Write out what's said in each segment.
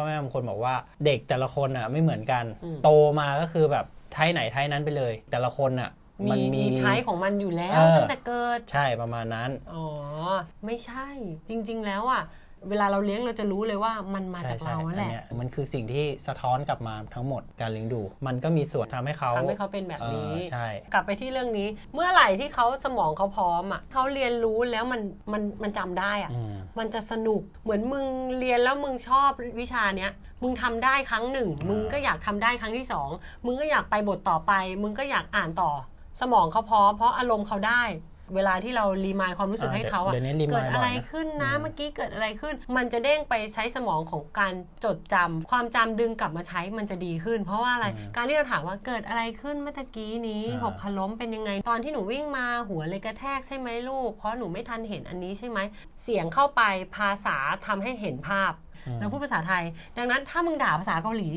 อแม่บางคนบอกว่าเด็กแต่ละคนอะไม่เหมือนกันอืมโตมาก็คือแบบไทยไหนไทยนั้นไปเลย แต่ละคนอะมีมันมีมีท้ายของมันอยู่แล้วเออตั้งแต่เกิด ใช่ประมาณนั้น อ๋อ ไม่ใช่จริง ๆ แล้วอะ เวลาเราเลี้ยงเราจะรู้เลยว่ามันมาใช่จากใช่เราอันแหละเนี้ยมันคือสิ่งที่สะท้อนกลับมาทั้งหมดการเลี้ยงดู มันก็มีส่วนทำให้เขาทำให้เขาเป็นแบบนี้เออใช่กลับไปที่เรื่องนี้ เมื่อไหร่ที่เขาสมองเขาพร้อมอะเขาเรียนรู้แล้วมันมันมันจำได้อะอืมมันจะสนุกเหมือนมึงเรียนแล้วมึงชอบวิชาเนี้ยมึงทำได้ครั้งหนึ่งอ่ามึมึงก็อยากทำได้ครั้งที่สองมึงก็อยากไปบทต่อไป มึงก็อยากอ่านต่อ สมองเขาพร้อมเพราะอารมณ์เขาได้ เวลาที่เรารีมายความรู้สึกให้เขาอะเดี๋ยวนี้รีมายเกิดอะไรบ่อยนะขึ้นนะอืมเมื่อกี้เกิดอะไรขึ้น มันจะเด้งไปใช้สมองของการจดจำความจำดึงกลับมาใช้มันจะดีขึ้น เพราะว่าอะไรอืมการที่เราถามว่าเกิดอะไรขึ้นเมื่อตะกี้นี้อ่าหกล้มเป็นยังไง ตอนที่หนูวิ่งมาหัวเลยกระแทกใช่ไหมลูก เพราะหนูไม่ทันเห็นอันนี้ใช่ไหมเสียงเข้าไปภาษาทำให้เห็นภาพอืมแล้วพูดภาษาไทย ดังนั้นถ้ามึงด่าภาษาเกาหลี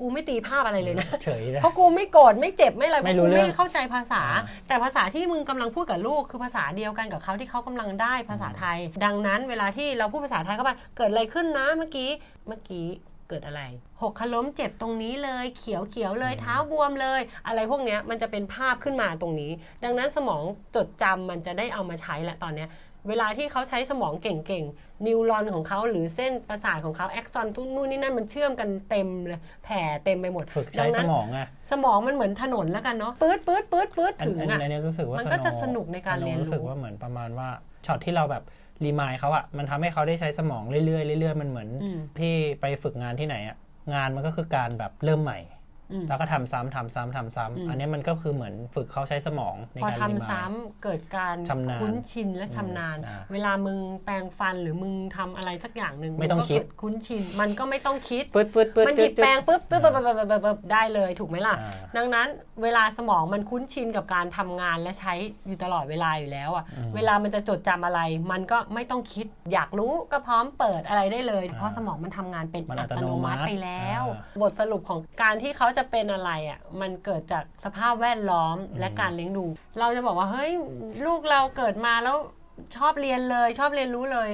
กูไม่ตีภาพอะไรเลยนะ เฉยนะ เพราะกูไม่โกรธไม่เจ็บไม่อะไรเพไม่ราะรู้กูเรื่ไม่องเข้าใจภาษา อ่าแต่ภาษาที่มึงกำลังพูดกับลูกคือภาษาเดียวกันกับเขาที่เขากำลังได้ภาษาไทย ดังนั้นเวลาที่เราพูดภาษาไทยเข้าไปเกิดอะไรขึ้นนะเมื่อกี้เมื่อกี้ เกิดอะไร หกขล้มเจ็บตรงนี้เลย เขียวเขียวๆเลยเท้าบวมเลย อะไรพวกเนี้ยมันจะเป็นภาพขึ้นมาตรงนี้ ดังนั้นสมองจดจำมันจะได้เอามาใช้แหละตอนเนี้ยเวลาที่เขาใช้สมองเก่งๆ นิวรอนของเขาหรือเส้นประสาทของเขาแอ็กซอนทุกนู่นนี่นั่นมันเชื่อมกันเต็มเลยแผ่เต็มไปหมดฝึกใช้ดัสนั้นมองอะสมองมันเหมือนถนนแล้วกันเนาะปื๊ดปื๊ดปื๊ดปื๊ดอันถึงอันอะอันนี้รู้สึกว่ามันก็จะโสนุกในการเรียนรู้รู้สึกว่าเหมือนประมาณว่าช็อตที่เราแบบ รีมายเขาอะมันทำให้เขาได้ใช้สมองเรื่อยๆเรื่อยๆมันเหมือนอืมที่ไปฝึกงานที่ไหนอะงานมันก็คือการแบบเริ่มใหม่อืม แล้วก็ทำซ้ำทำซ้ำทำซ้ำอืมอันนี้มันก็คือเหมือนฝึกเขาใช้สมองในพอการทำรีมายซ้ำเกิดการชำนาญคุ้นชินและชำนาญอืมอ่าเวลามึงแปรงฟันหรือมึงทำอะไรสักอย่างหนึ่งไม่ต้องนก็คิดเกิคุ้นชิน มันก็ไม่ต้องคิดปื๊ดปื๊ดปื๊ดมันหยิบจึ๊ดแปรงปุ๊บปุ๊บอ่าปุ๊บปุ๊บปุ๊บปุ๊บปุ๊บได้เลยถูกไหมล่ะอ่าดังนั้นเวลาสมองมันคุ้นชินกับการทำงานและใช้อยู่ตลอดเวลาอยู่แล้วอะอืมเวลามันจะจดจำอะไร มันก็ไม่ต้องคิดอยากรู้ก็พร้อมเปิดอะไรได้เลยอ่าเพราะสมองมันทำงานเป็นมันอัอัตตโนโนมัมัติติไปแล้วอ่าบทสรุปของการที่เขาจะเป็นอะไรอะมันเกิดจากสภาพแวดล้อมและอืมการเลี้ยงดู เราจะบอกว่าเฮ้ยลูกเราเกิดมาแล้วชอบเรียนเลย ชอบเรียนรู้เลย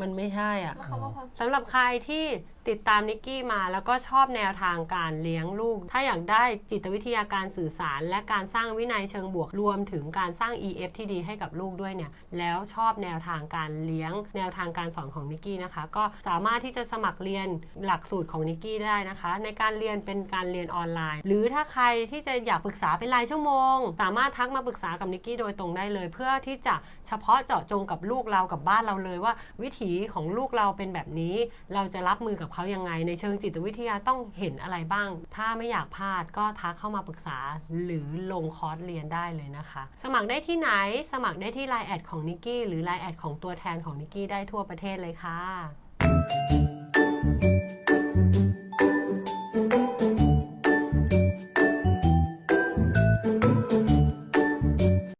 มันไม่ใช่อะแล้วเขาว่าพอสำหรับใครที่ติดตามนิกกี้มาแล้วก็ชอบแนวทางการเลี้ยงลูก ถ้าอยากได้จิตวิทยาการสื่อสาร และการสร้างวินัยเชิงบวกรวมถึงการสร้าง EF ที่ดีให้กับลูกด้วยเนี่ย แล้วชอบแนวทางการเลี้ยง แนวทางการสอนของนิกกี้นะคะ ก็สามารถที่จะสมัครเรียนหลักสูตรของนิกกี้ได้นะคะ ในการเรียนเป็นการเรียนออนไลน์ หรือถ้าใครที่จะอยากปรึกษาเป็นรายชั่วโมง สามารถทักมาปรึกษากับนิกกี้โดยตรงได้เลย เพื่อที่จะเฉพาะเจาะจงกับลูกเรากับบ้านเราเลยว่า วิถีของลูกเราเป็นแบบนี้ เราจะรับมือกับกับเขายังไง ในเชิงจิตวิทยาต้องเห็นอะไรบ้าง ถ้าไม่อยากพลาดก็ทักเข้ามาปรึกษาหรือลงคอร์สเรียนได้เลยนะคะ สมัครได้ที่ไหนสมัครได้ที่ไลน์แอดของนิกกี้หรือไลน์แอดของตัวแทนของนิกกี้ได้ทั่วประเทศเลยค่ะ